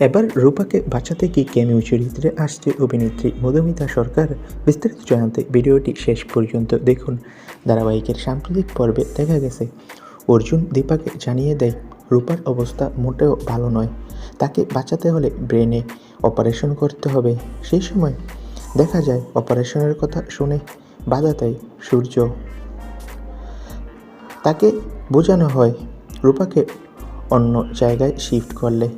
এবার রূপাকে বাঁচাতে কি ক্যামিও চরিত্রে আসছে অভিনেত্রী মধুমিতা সরকার। বিস্তারিত জানাতে ভিডিওটি শেষ পর্যন্ত দেখুন। ধারাবাহিকের সাম্প্রতিক পর্বে দেখা গেছে। অর্জুন দীপাকে জানিয়ে দেয়, রূপার অবস্থা মোটেও ভালো নয়। তাকে বাঁচাতে হলে ব্রেনে অপারেশন করতে হবে। সেই সময় দেখা যায়, অপারেশনের কথা শুনে বাধা দেয় সূর্য। তাকে বোঝানো হয়, রূপাকে অন্য জায়গায় শিফট করলে।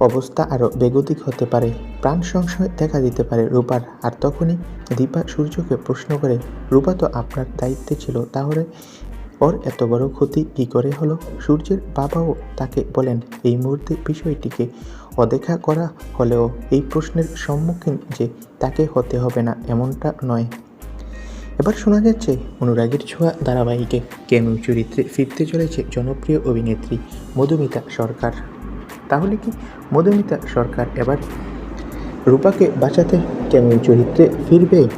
অবস্থা আরও বেগতিক হতে পারে। প্রাণ সংশয় দেখা দিতে পারে রূপার। আর তখনই দীপা সূর্যকে প্রশ্ন করে, রূপা তো আপনার দায়িত্বে ছিল, তাহলে ওর এত বড় ক্ষতি কী করে হলো? সূর্যের বাবাও তাকে বলেন, এই মুহূর্তে বিষয়টিকে অদেখা করা হলেও এই প্রশ্নের সম্মুখীন যে তাকে হতে হবে না, এমনটা নয়। এবার শোনা যাচ্ছে, অনুরাগের ছোঁয়া ধারাবাহিকে কেমন চরিত্রে ফিরতে চলেছে জনপ্রিয় অভিনেত্রী মধুমিতা সরকার। তাহলে কি মধুমিতা সরকার এবার রূপাকে বাঁচাতে কেমন চরিত্রে ফিরবে?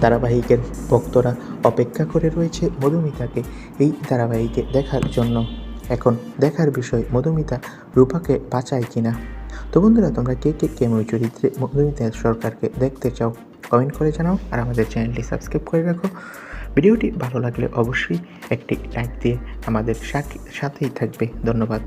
ধারাবাহিকের ভক্তরা অপেক্ষা করে রয়েছে মধুমিতাকে এই ধারাবাহিকে দেখার জন্য। এখন দেখার বিষয় মধুমিতা রূপাকে বাঁচায় কিনা? তো বন্ধুরা, তোমরা কে কে কেমন চরিত্রে মধুমিতা সরকারকে দেখতে চাও কমেন্ট করে জানাও আর আমাদের চ্যানেলটি সাবস্ক্রাইব করে রাখো। ভিডিওটি ভালো লাগলে অবশ্যই একটি লাইক দিয়ে আমাদের সাথে- সাথেই থাকবে। ধন্যবাদ।